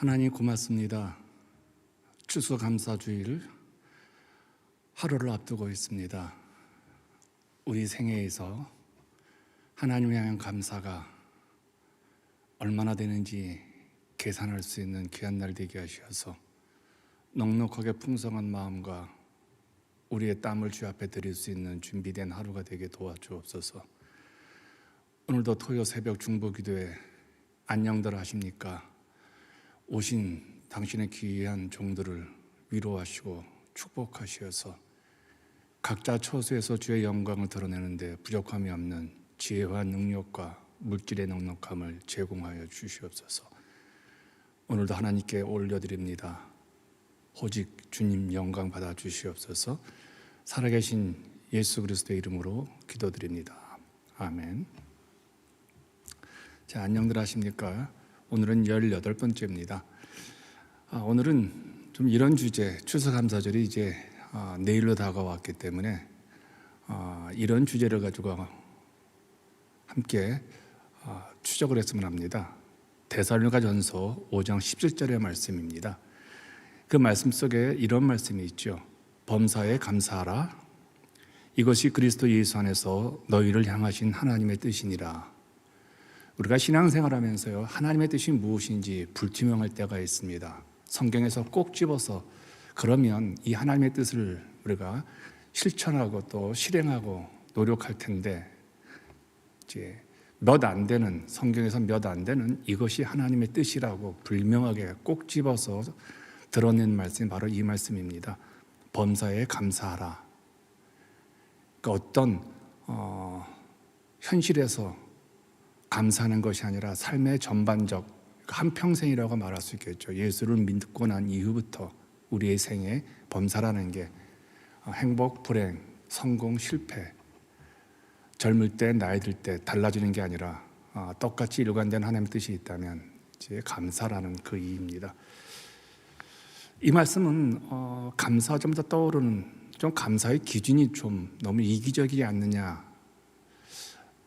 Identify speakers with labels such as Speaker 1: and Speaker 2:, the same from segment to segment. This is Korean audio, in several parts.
Speaker 1: 하나님 고맙습니다. 추수감사주일 하루를 앞두고 있습니다. 우리 생애에서 하나님 향한 감사가 얼마나 되는지 계산할 수 있는 귀한 날 되게 하셔서 넉넉하게 풍성한 마음과 우리의 땀을 주 앞에 드릴 수 있는 준비된 하루가 되게 도와주옵소서. 오늘도 토요 새벽 중보 기도에 안녕들 하십니까? 오신 당신의 귀한 종들을 위로하시고 축복하시어서 각자 처소에서 주의 영광을 드러내는데 부족함이 없는 지혜와 능력과 물질의 넉넉함을 제공하여 주시옵소서. 오늘도 하나님께 올려드립니다. 오직 주님 영광 받아 주시옵소서. 살아계신 예수 그리스도의 이름으로 기도드립니다. 아멘. 자, 안녕들 하십니까? 오늘은 18번째입니다. 아, 오늘은 좀 이런 주제, 추수감사절이 이제 아, 내일로 다가왔기 때문에 아, 이런 주제를 가지고 함께 아, 추적을 했으면 합니다. 데살로가 전서 5장 17절의 말씀입니다. 그 말씀 속에 이런 말씀이 있죠. 범사에 감사하라. 이것이 그리스도 예수 안에서 너희를 향하신 하나님의 뜻이니라. 우리가 신앙생활하면서요 하나님의 뜻이 무엇인지 불투명할 때가 있습니다. 성경에서 꼭 집어서 그러면 이 하나님의 뜻을 우리가 실천하고 또 실행하고 노력할 텐데 이제 몇 안 되는 성경에서 몇 안 되는 이것이 하나님의 뜻이라고 불명하게 꼭 집어서 드러낸 말씀이 바로 이 말씀입니다. 범사에 감사하라. 그러니까 어떤 어, 현실에서 감사하는 것이 아니라 삶의 전반적 한 평생이라고 말할 수 있겠죠. 예수를 믿고 난 이후부터 우리의 생에 범사라는 게 어, 행복, 불행, 성공, 실패, 젊을 때, 나이 들 때 달라지는 게 아니라 어, 똑같이 일관된 하나님의 뜻이 있다면 이제 감사라는 그 이입니다. 이 말씀은 어, 감사하자마자 떠오르는 좀 감사의 기준이 좀 너무 이기적이지 않느냐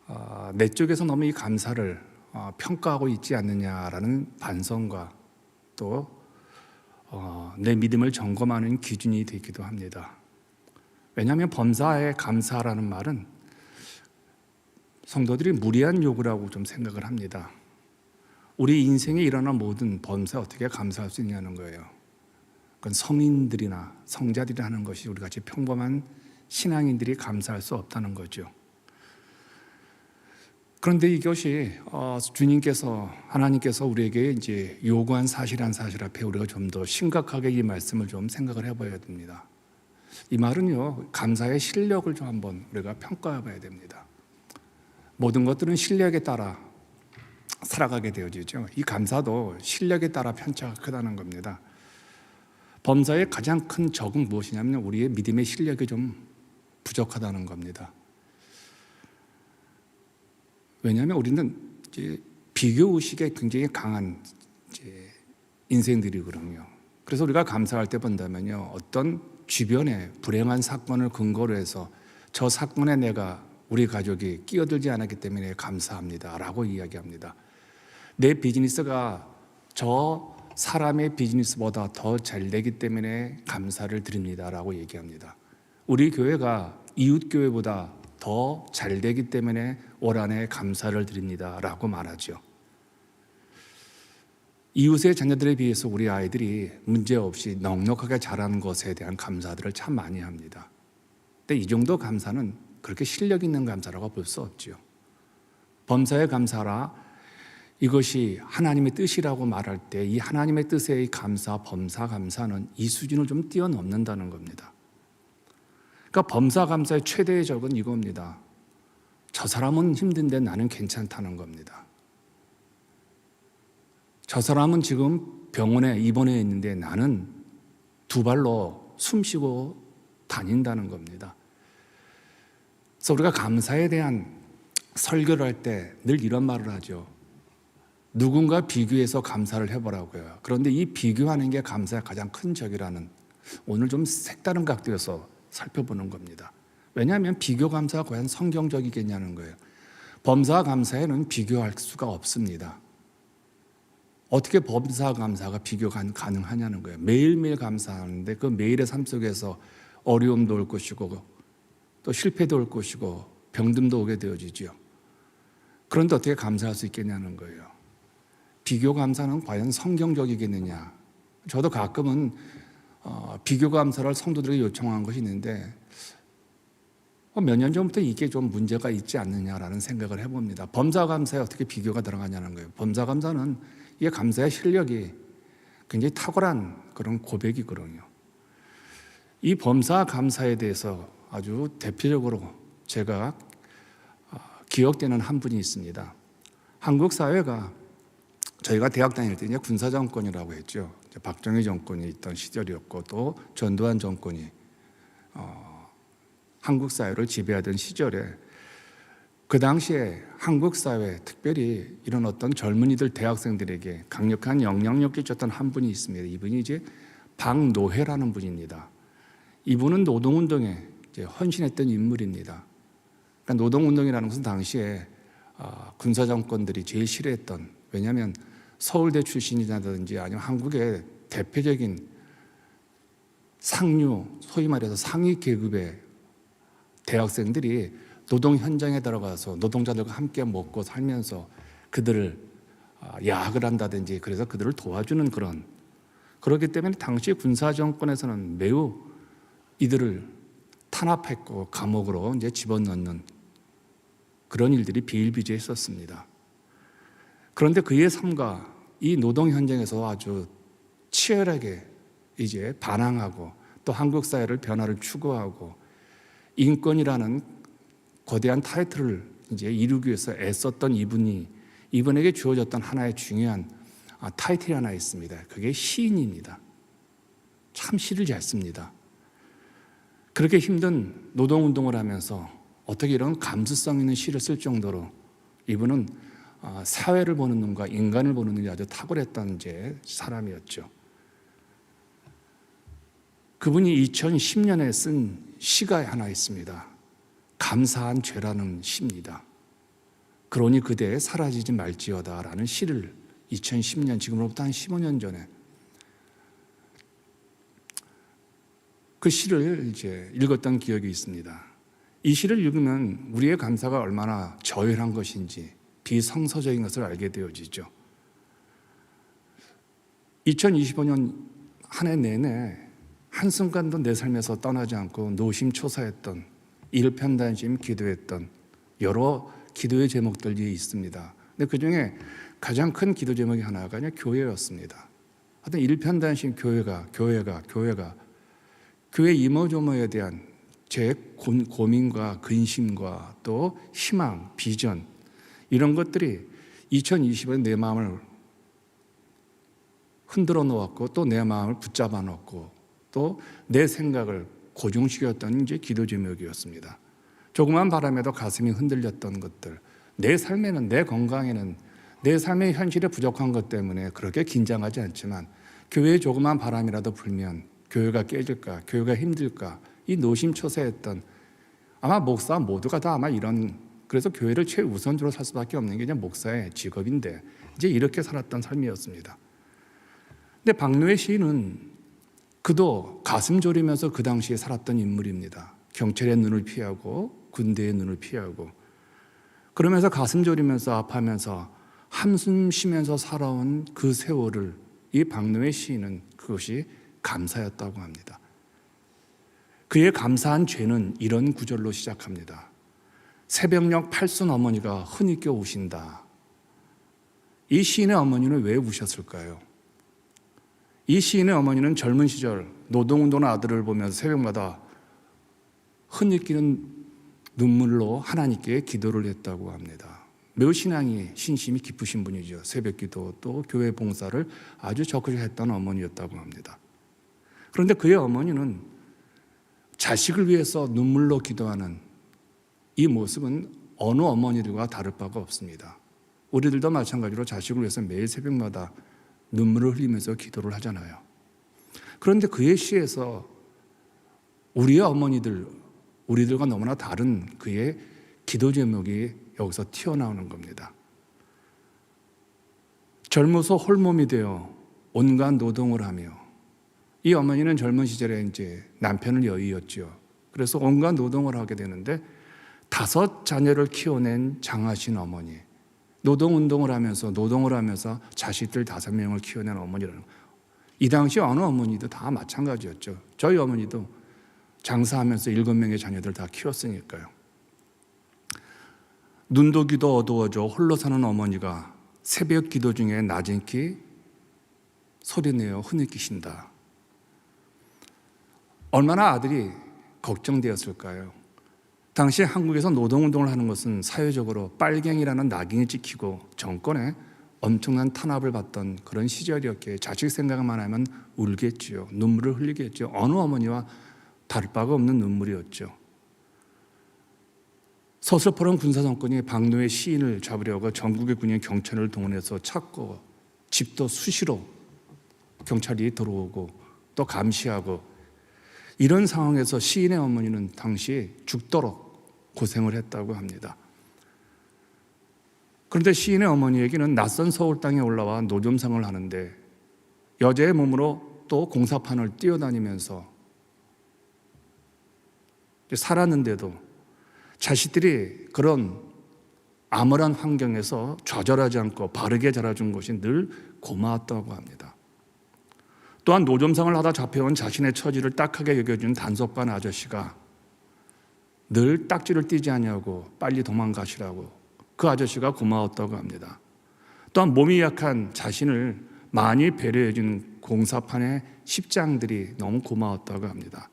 Speaker 1: 어, 내 쪽에서 너무 이 감사를 어, 평가하고 있지 않느냐라는 반성과 또 어, 내 믿음을 점검하는 기준이 되기도 합니다. 왜냐하면 범사에 감사라는 말은 성도들이 무리한 요구라고 좀 생각을 합니다. 우리 인생에 일어난 모든 범사에 어떻게 감사할 수 있냐는 거예요. 그건 성인들이나 성자들이 하는 것이 우리 같이 평범한 신앙인들이 감사할 수 없다는 거죠. 그런데 이것이 어, 주님께서 하나님께서 우리에게 이제 요구한 사실한 사실 앞에 우리가 좀 더 심각하게 이 말씀을 좀 생각을 해봐야 됩니다. 이 말은요 감사의 실력을 좀 한번 우리가 평가해봐야 됩니다. 모든 것들은 실력에 따라 살아가게 되어지죠. 이 감사도 실력에 따라 편차가 크다는 겁니다. 범사의 가장 큰 적은 무엇이냐면 우리의 믿음의 실력이 좀 부족하다는 겁니다. 왜냐하면 우리는 이제 비교 의식에 굉장히 강한 이제 인생들이거든요. 그래서 우리가 감사할 때 본다면요, 어떤 주변의 불행한 사건을 근거로 해서 저 사건에 내가 우리 가족이 끼어들지 않았기 때문에 감사합니다 라고 이야기합니다. 내 비즈니스가 저 사람의 비즈니스보다 더 잘 되기 때문에 감사를 드립니다 라고 얘기합니다. 우리 교회가 이웃 교회보다 더 잘 되기 때문에 올 한해 감사를 드립니다라고 말하죠. 이웃의 자녀들에 비해서 우리 아이들이 문제 없이 넉넉하게 자라는 것에 대한 감사들을 참 많이 합니다. 근데 이 정도 감사는 그렇게 실력 있는 감사라고 볼 수 없지요. 범사에 감사라 이것이 하나님의 뜻이라고 말할 때 이 하나님의 뜻의 감사, 범사 감사는 이 수준을 좀 뛰어넘는다는 겁니다. 그러니까 범사 감사의 최대의 적은 이겁니다. 저 사람은 힘든데 나는 괜찮다는 겁니다. 저 사람은 지금 병원에 입원해 있는데 나는 두 발로 숨 쉬고 다닌다는 겁니다. 그래서 우리가 감사에 대한 설교를 할 때 늘 이런 말을 하죠. 누군가 비교해서 감사를 해보라고요. 그런데 이 비교하는 게 감사의 가장 큰 적이라는 오늘 좀 색다른 각도에서 살펴보는 겁니다. 왜냐하면 비교 감사가 과연 성경적이겠냐는 거예요. 범사 감사에는 비교할 수가 없습니다. 어떻게 범사 감사가 비교가 가능하냐는 거예요. 매일매일 감사하는데 그 매일의 삶 속에서 어려움도 올 것이고 또 실패도 올 것이고 병듦도 오게 되어지죠. 그런데 어떻게 감사할 수 있겠냐는 거예요. 비교 감사는 과연 성경적이겠느냐? 저도 가끔은 어, 비교 감사를 성도들에게 요청한 것이 있는데 어, 몇 년 전부터 이게 좀 문제가 있지 않느냐라는 생각을 해봅니다. 범사 감사에 어떻게 비교가 들어가냐는 거예요. 범사 감사는 이게 감사의 실력이 굉장히 탁월한 그런 고백이거든요. 이 범사 감사에 대해서 아주 대표적으로 제가 어, 기억되는 한 분이 있습니다. 한국 사회가 저희가 대학 다닐 때 이제 군사 정권이라고 했죠. 박정희 정권이 있던 시절이었고 또 전두환 정권이 어, 한국 사회를 지배하던 시절에 그 당시에 한국 사회 특별히 이런 어떤 젊은이들 대학생들에게 강력한 영향력 끼쳤던 한 분이 있습니다. 이분이 이제 박노해라는 분입니다. 이분은 노동운동에 헌신했던 인물입니다. 그러니까 노동운동이라는 것은 당시에 어, 군사 정권들이 제일 싫어했던 왜냐하면 서울대 출신이라든지 아니면 한국의 대표적인 상류 소위 말해서 상위 계급의 대학생들이 노동 현장에 들어가서 노동자들과 함께 먹고 살면서 그들을 아, 야학을 한다든지 그래서 그들을 도와주는 그런 그렇기 때문에 당시 군사 정권에서는 매우 이들을 탄압했고 감옥으로 이제 집어넣는 그런 일들이 비일비재했었습니다. 그런데 그의 삶과 이 노동 현장에서 아주 치열하게 이제 반항하고 또 한국 사회를 변화를 추구하고 인권이라는 거대한 타이틀을 이제 이루기 위해서 애썼던 이분이 이분에게 주어졌던 하나의 중요한 아, 타이틀이 하나 있습니다. 그게 시인입니다. 참 시를 잘 씁니다. 그렇게 힘든 노동운동을 하면서 어떻게 이런 감수성 있는 시를 쓸 정도로 이분은 아, 사회를 보는 눈과 인간을 보는 눈이 아주 탁월했던 이제 사람이었죠. 그분이 2010년에 쓴 시가 하나 있습니다. 감사한 죄라는 시입니다. 그러니 그대 사라지지 말지어다라는 시를 2010년 지금으로부터 한 15년 전에 그 시를 이제 읽었던 기억이 있습니다. 이 시를 읽으면 우리의 감사가 얼마나 저열한 것인지 비성서적인 것을 알게 되어지죠. 2025년 한 해 내내 한순간도 내 삶에서 떠나지 않고 노심초사했던 일편단심 기도했던 여러 기도의 제목들이 있습니다. 근데 그 중에 가장 큰 기도 제목이 하나가 교회였습니다. 하여튼 일편단심 교회가 교회가 교회가 교회 이모저모에 대한 제 고민과 근심과 또 희망, 비전 이런 것들이 2020년 내 마음을 흔들어 놓았고 또 내 마음을 붙잡아 놓고 또 내 생각을 고정시켰던 이제 기도 제목이었습니다. 조그만 바람에도 가슴이 흔들렸던 것들, 내 삶에는 내 건강에는 내 삶의 현실에 부족한 것 때문에 그렇게 긴장하지 않지만 교회에 조그만 바람이라도 불면 교회가 깨질까, 교회가 힘들까 이 노심초사했던 아마 목사 모두가 다 아마 이런 그래서 교회를 최우선적으로 살 수밖에 없는 게 그냥 목사의 직업인데 이제 이렇게 살았던 삶이었습니다. 근데 박노해 시인은 그도 가슴 졸이면서 그 당시에 살았던 인물입니다. 경찰의 눈을 피하고 군대의 눈을 피하고 그러면서 가슴 졸이면서 아파하면서 한숨 쉬면서 살아온 그 세월을 이 박노해 시인은 그것이 감사였다고 합니다. 그의 감사한 죄는 이런 구절로 시작합니다. 새벽녘 팔순 어머니가 흔히 껴 우신다. 이 시인의 어머니는 왜 우셨을까요? 이 시인의 어머니는 젊은 시절 노동운동 아들을 보면서 새벽마다 흐느끼는 눈물로 하나님께 기도를 했다고 합니다. 매우 신앙이 신심이 깊으신 분이죠. 새벽 기도 또 교회 봉사를 아주 적극 했던 어머니였다고 합니다. 그런데 그의 어머니는 자식을 위해서 눈물로 기도하는 이 모습은 어느 어머니들과 다를 바가 없습니다. 우리들도 마찬가지로 자식을 위해서 매일 새벽마다 눈물을 흘리면서 기도를 하잖아요. 그런데 그의 시에서 우리의 어머니들, 우리들과 너무나 다른 그의 기도 제목이 여기서 튀어나오는 겁니다. 젊어서 홀몸이 되어 온갖 노동을 하며 이 어머니는 젊은 시절에 이제 남편을 여의었지요. 그래서 온갖 노동을 하게 되는데 다섯 자녀를 키워낸 장하신 어머니, 노동 운동을 하면서 노동을 하면서 자식들 다섯 명을 키워낸 어머니라는 거. 이 당시 어느 어머니도 다 마찬가지였죠. 저희 어머니도 장사하면서 일곱 명의 자녀들 다 키웠으니까요. 눈도 귀도 어두워져 홀로 사는 어머니가 새벽 기도 중에 낮은 키 소리내어 흐느끼신다. 얼마나 아들이 걱정되었을까요? 당시 한국에서 노동운동을 하는 것은 사회적으로 빨갱이라는 낙인이 찍히고 정권에 엄청난 탄압을 받던 그런 시절이었기에 자식 생각만 하면 울겠지요. 눈물을 흘리겠죠. 어느 어머니와 다를 바가 없는 눈물이었죠. 서슬퍼런 군사 정권이 박노의 시인을 잡으려고 전국의 군인 경찰을 동원해서 찾고 집도 수시로 경찰이 들어오고 또 감시하고 이런 상황에서 시인의 어머니는 당시 죽도록 고생을 했다고 합니다. 그런데 시인의 어머니에게는 낯선 서울 땅에 올라와 노점상을 하는데 여자의 몸으로 또 공사판을 뛰어다니면서 살았는데도 자식들이 그런 암울한 환경에서 좌절하지 않고 바르게 자라준 것이 늘 고마웠다고 합니다. 또한 노점상을 하다 잡혀온 자신의 처지를 딱하게 여겨준 단속반 아저씨가 늘 딱지를 띄지 않냐고 빨리 도망가시라고 그 아저씨가 고마웠다고 합니다. 또한 몸이 약한 자신을 많이 배려해 준 공사판의 십장들이 너무 고마웠다고 합니다.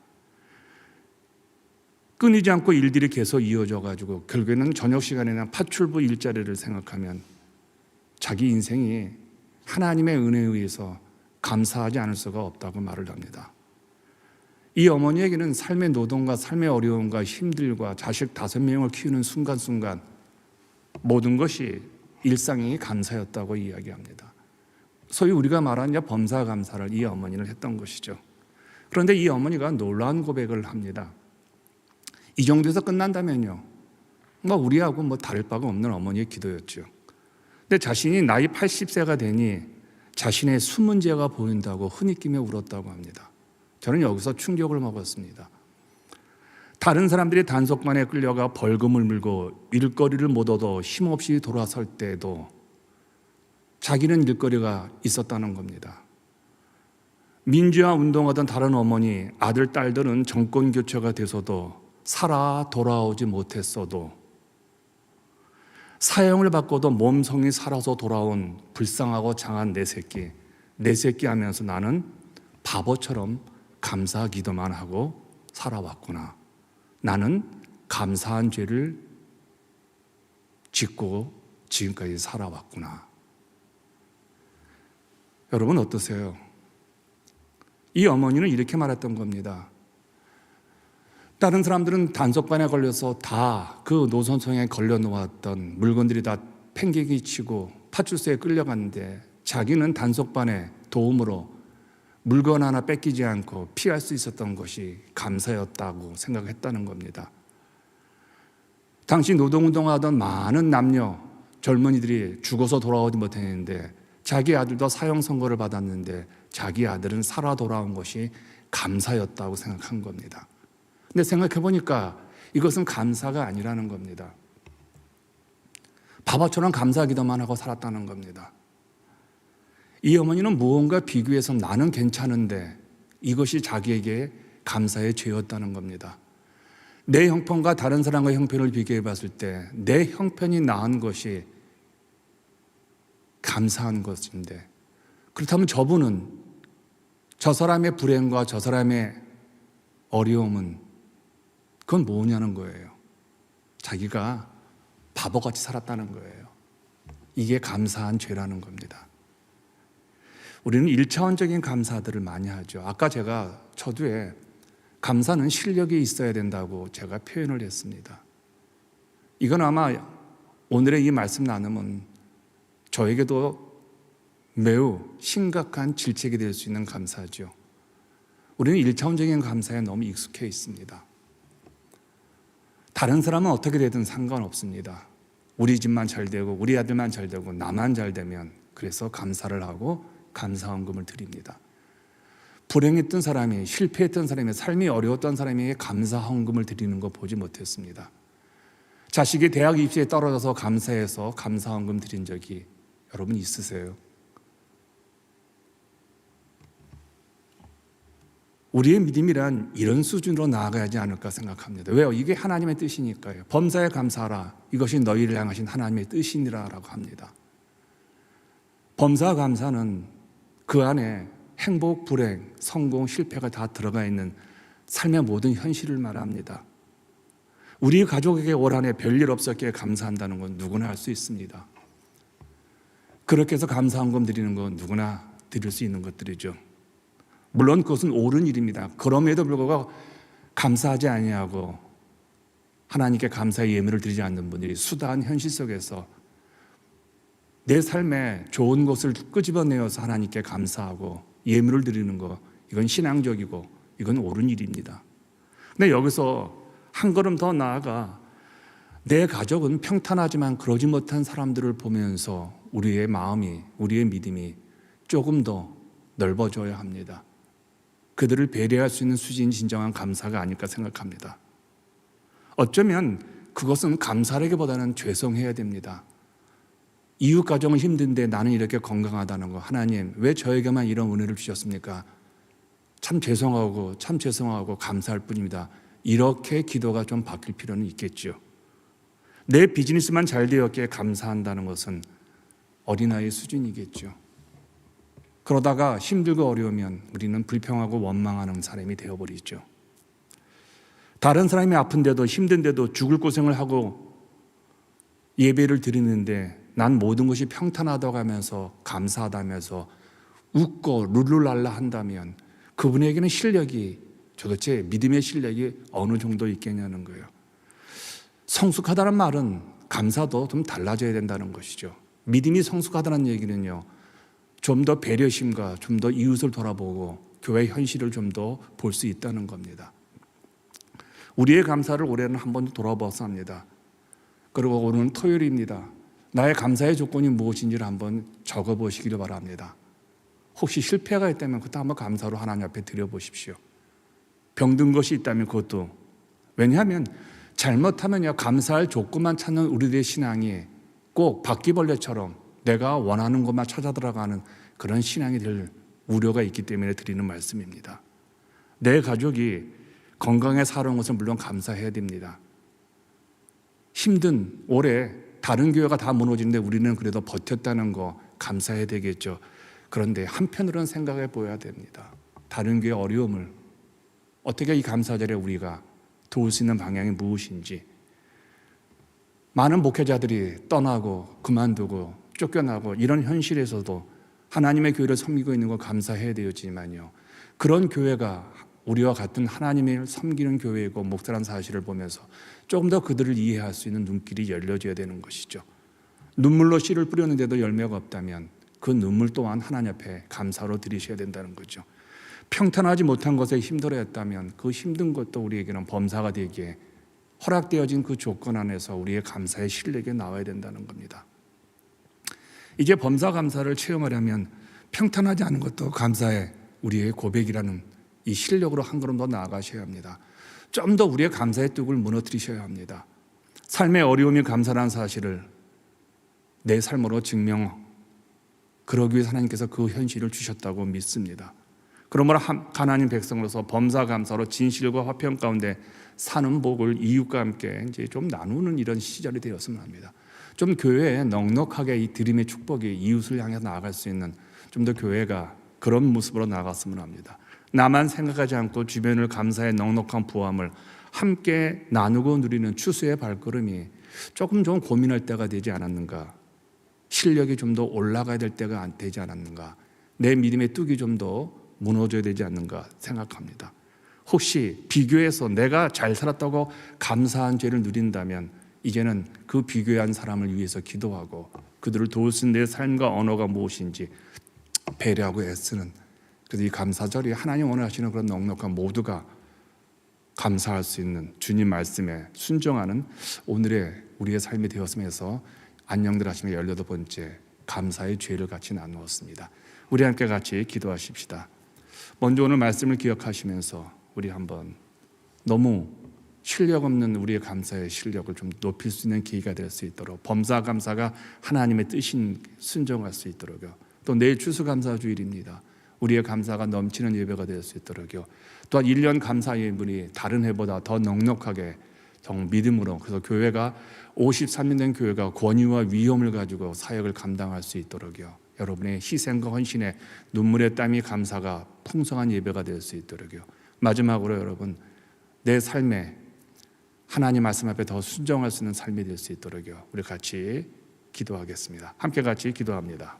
Speaker 1: 끊이지 않고 일들이 계속 이어져 가지고 결국에는 저녁 시간에는 파출부 일자리를 생각하면 자기 인생이 하나님의 은혜에 의해서 감사하지 않을 수가 없다고 말을 합니다. 이 어머니에게는 삶의 노동과 삶의 어려움과 힘들과 자식 다섯 명을 키우는 순간순간 모든 것이 일상이 감사였다고 이야기합니다. 소위 우리가 말하는 범사 감사를 이 어머니는 했던 것이죠. 그런데 이 어머니가 놀라운 고백을 합니다. 이 정도에서 끝난다면요. 뭐 우리하고 뭐 다를 바가 없는 어머니의 기도였죠. 근데 자신이 나이 80세가 되니 자신의 죄가 보인다고 흐느끼며 울었다고 합니다. 저는 여기서 충격을 먹었습니다. 다른 사람들이 단속반에 끌려가 벌금을 물고 일거리를 못 얻어 힘없이 돌아설 때도 자기는 일거리가 있었다는 겁니다. 민주화 운동하던 다른 어머니, 아들, 딸들은 정권 교체가 돼서도 살아 돌아오지 못했어도 사형을 받고도 몸성이 살아서 돌아온 불쌍하고 장한 내 새끼, 내 새끼 하면서 나는 바보처럼 감사 기도만 하고 살아왔구나. 나는 감사한 죄를 짓고 지금까지 살아왔구나. 여러분 어떠세요? 이 어머니는 이렇게 말했던 겁니다. 다른 사람들은 단속반에 걸려서 다 그 노선성에 걸려 놓았던 물건들이 다 팽개기 치고 파출소에 끌려갔는데 자기는 단속반의 도움으로 물건 하나 뺏기지 않고 피할 수 있었던 것이 감사였다고 생각했다는 겁니다. 당시 노동운동하던 많은 남녀 젊은이들이 죽어서 돌아오지 못했는데 자기 아들도 사형 선고를 받았는데 자기 아들은 살아 돌아온 것이 감사였다고 생각한 겁니다. 근데 생각해 보니까 이것은 감사가 아니라는 겁니다. 바보처럼 감사 기도만 하고 살았다는 겁니다. 이 어머니는 무언가 비교해서 나는 괜찮은데 이것이 자기에게 감사의 죄였다는 겁니다. 내 형편과 다른 사람의 형편을 비교해 봤을 때 내 형편이 나은 것이 감사한 것인데 그렇다면 저분은 저 사람의 불행과 저 사람의 어려움은 그건 뭐냐는 거예요. 자기가 바보같이 살았다는 거예요. 이게 감사한 죄라는 겁니다. 우리는 일차원적인 감사들을 많이 하죠. 아까 제가 저도에 감사는 실력이 있어야 된다고 제가 표현을 했습니다. 이건 아마 오늘의 이 말씀 나눔은 저에게도 매우 심각한 질책이 될 수 있는 감사죠. 우리는 일차원적인 감사에 너무 익숙해 있습니다. 다른 사람은 어떻게 되든 상관없습니다. 우리 집만 잘 되고 우리 아들만 잘 되고 나만 잘 되면 그래서 감사를 하고 감사헌금을 드립니다. 불행했던 사람이 실패했던 사람이 삶이 어려웠던 사람에게 감사헌금을 드리는 거 보지 못했습니다. 자식이 대학 입시에 떨어져서 감사해서 감사헌금 드린 적이 여러분 있으세요? 우리의 믿음이란 이런 수준으로 나아가야지 않을까 생각합니다. 왜요? 이게 하나님의 뜻이니까요. 범사에 감사하라. 이것이 너희를 향하신 하나님의 뜻이니라라고 합니다. 범사 감사는 그 안에 행복, 불행, 성공, 실패가 다 들어가 있는 삶의 모든 현실을 말합니다. 우리 가족에게 올 한해 별일 없었기에 감사한다는 건 누구나 할 수 있습니다. 그렇게 해서 감사한금 드리는 건 누구나 드릴 수 있는 것들이죠. 물론 그것은 옳은 일입니다. 그럼에도 불구하고 감사하지 아니하고 하나님께 감사의 예물을 드리지 않는 분들이 수다한 현실 속에서 내 삶에 좋은 것을 끄집어내어서 하나님께 감사하고 예물을 드리는 거 이건 신앙적이고 이건 옳은 일입니다. 근데 여기서 한 걸음 더 나아가 내 가족은 평탄하지만 그러지 못한 사람들을 보면서 우리의 마음이 우리의 믿음이 조금 더 넓어져야 합니다. 그들을 배려할 수 있는 수준이 진정한 감사가 아닐까 생각합니다. 어쩌면 그것은 감사라기보다는 죄송해야 됩니다. 이웃 가정은 힘든데 나는 이렇게 건강하다는 거 하나님 왜 저에게만 이런 은혜를 주셨습니까? 참 죄송하고 참 죄송하고 감사할 뿐입니다. 이렇게 기도가 좀 바뀔 필요는 있겠죠. 내 비즈니스만 잘 되었기에 감사한다는 것은 어린아이 수준이겠죠. 그러다가 힘들고 어려우면 우리는 불평하고 원망하는 사람이 되어버리죠. 다른 사람이 아픈데도 힘든데도 죽을 고생을 하고 예배를 드리는데 난 모든 것이 평탄하다고 하면서 감사하다면서 웃고 룰루랄라 한다면 그분에게는 실력이 도대체 믿음의 실력이 어느 정도 있겠냐는 거예요. 성숙하다는 말은 감사도 좀 달라져야 된다는 것이죠. 믿음이 성숙하다는 얘기는요. 좀 더 배려심과 좀 더 이웃을 돌아보고 교회 현실을 좀 더 볼 수 있다는 겁니다. 우리의 감사를 올해는 한 번 돌아봐서 합니다. 그리고 오늘은 토요일입니다. 나의 감사의 조건이 무엇인지를 한번 적어 보시기를 바랍니다. 혹시 실패가 있다면 그것도 한번 감사로 하나님 앞에 드려 보십시오. 병든 것이 있다면 그것도 왜냐하면 잘못하면요 감사할 조건만 찾는 우리들의 신앙이 꼭 바퀴벌레처럼 내가 원하는 것만 찾아 들어가는 그런 신앙이 될 우려가 있기 때문에 드리는 말씀입니다. 내 가족이 건강에 살아온 것은 물론 감사해야 됩니다. 힘든 올해 다른 교회가 다 무너지는데 우리는 그래도 버텼다는 거 감사해야 되겠죠. 그런데 한편으로는 생각해 보여야 됩니다. 다른 교회 어려움을 어떻게 이 감사절에 우리가 도울 수 있는 방향이 무엇인지 많은 목회자들이 떠나고 그만두고 쫓겨나고 이런 현실에서도 하나님의 교회를 섬기고 있는 거 감사해야 되지만요. 그런 교회가 우리와 같은 하나님을 섬기는 교회이고 목사란 사실을 보면서 조금 더 그들을 이해할 수 있는 눈길이 열려져야 되는 것이죠. 눈물로 씨를 뿌렸는데도 열매가 없다면 그 눈물 또한 하나님 앞에 감사로 드리셔야 된다는 거죠. 평탄하지 못한 것에 힘들어했다면 그 힘든 것도 우리에게는 범사가 되기에 허락되어진 그 조건 안에서 우리의 감사의 실력이 나와야 된다는 겁니다. 이제 범사 감사를 체험하려면 평탄하지 않은 것도 감사의 우리의 고백이라는 이 실력으로 한 걸음 더 나아가셔야 합니다. 좀 더 우리의 감사의 뚝을 무너뜨리셔야 합니다. 삶의 어려움이 감사라는 사실을 내 삶으로 증명, 그러기 위해 하나님께서 그 현실을 주셨다고 믿습니다. 그러므로 하나님 백성으로서 범사 감사로 진실과 화평 가운데 사는 복을 이웃과 함께 이제 좀 나누는 이런 시절이 되었으면 합니다. 좀 교회에 넉넉하게 이 드림의 축복이 이웃을 향해 나아갈 수 있는 좀 더 교회가 그런 모습으로 나갔으면 합니다. 나만 생각하지 않고 주변을 감사의 넉넉한 부함을 함께 나누고 누리는 추수의 발걸음이 조금 좀 고민할 때가 되지 않았는가? 실력이 좀 더 올라가야 될 때가 안 되지 않았는가? 내 믿음의 뚝이 좀 더 무너져야 되지 않는가 생각합니다. 혹시 비교해서 내가 잘 살았다고 감사한 죄를 누린다면 이제는 그 비교한 사람을 위해서 기도하고 그들을 도울 수 있는 내 삶과 언어가 무엇인지 배려하고 애쓰는 그래서 이 감사절이 하나님 원하시는 그런 넉넉한 모두가 감사할 수 있는 주님 말씀에 순종하는 오늘의 우리의 삶이 되었음에서 안녕들 하시며 열여덟 번째 감사의 죄를 같이 나누었습니다. 우리 함께 같이 기도하십시다. 먼저 오늘 말씀을 기억하시면서 우리 한번 너무 실력 없는 우리의 감사의 실력을 좀 높일 수 있는 기회가 될 수 있도록 범사 감사가 하나님의 뜻인 순종할 수 있도록요. 또 내일 추수감사 주일입니다. 우리의 감사가 넘치는 예배가 될 수 있도록요. 또한 1년 감사 예물이 다른 해보다 더 넉넉하게 정 믿음으로 그래서 교회가 53년 된 교회가 권위와 위엄을 가지고 사역을 감당할 수 있도록요. 여러분의 희생과 헌신에 눈물의 땀이 감사가 풍성한 예배가 될 수 있도록요. 마지막으로 여러분 내 삶에 하나님 말씀 앞에 더 순종할 수 있는 삶이 될 수 있도록요. 우리 같이 기도하겠습니다. 함께 같이 기도합니다.